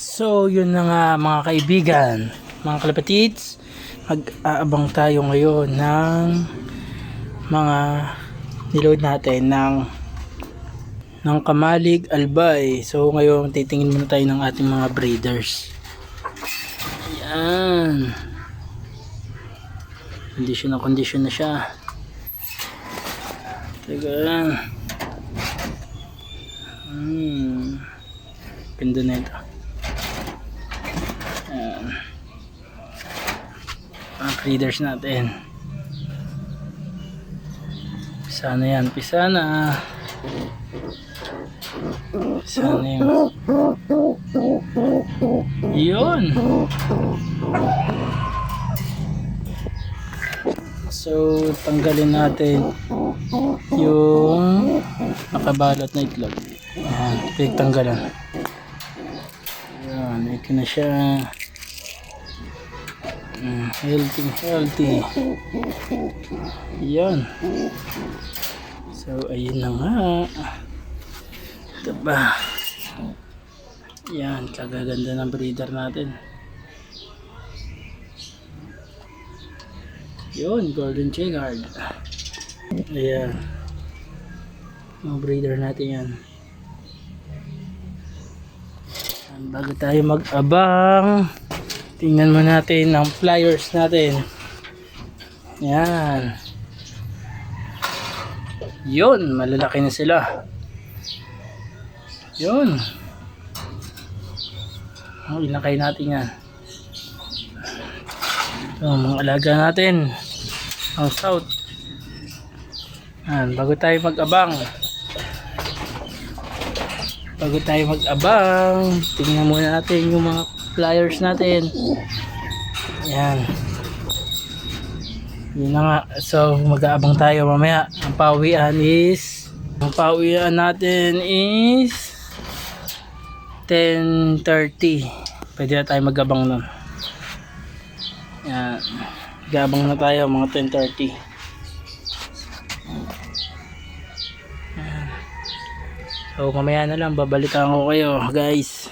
So, yun na nga mga kaibigan, mga kalapatids, mag-aabang tayo ngayon ng mga niload natin ng ng Kamalig Albay. So, ngayon titingin muna tayo ng ating mga breeders. Ayan. Condition na condition na siya. Teka lang. Hmm. Ganda na ito. Ayan. Mga breeders natin. Sana yan. Pisana. Sana yan. Yun. So, tanggalin natin yung nakabalot na itlog. Ayan, pinagtanggalan. Ayan, ito na siya. Mm, healthy, healthy. Yan. So, ayun na nga. Ito ba? Yan, kagaganda ng breeder natin. Yun, golden checkered. Ayan. Mga breeder natin yan. Bago tayo mag-abang, tingnan mo natin ang flyers natin. Yan. Yun, malalaki na sila. Yun. Ang inakay natin yan. Ito, mga alaga natin. Ang south. Yan, bago tayo mag-abang. Bago tayo mag-abang, tingnan muna natin yung mga flyers natin. Yan. Yun na nga. So, mag-aabang tayo mamaya. Ang pawian is, ang pawian natin is 10.30. Pwede na tayo mag-abang nun. Yan. Gabang na tayo mga 10.30. Yan. So mamaya na lang babalikan ko kayo guys.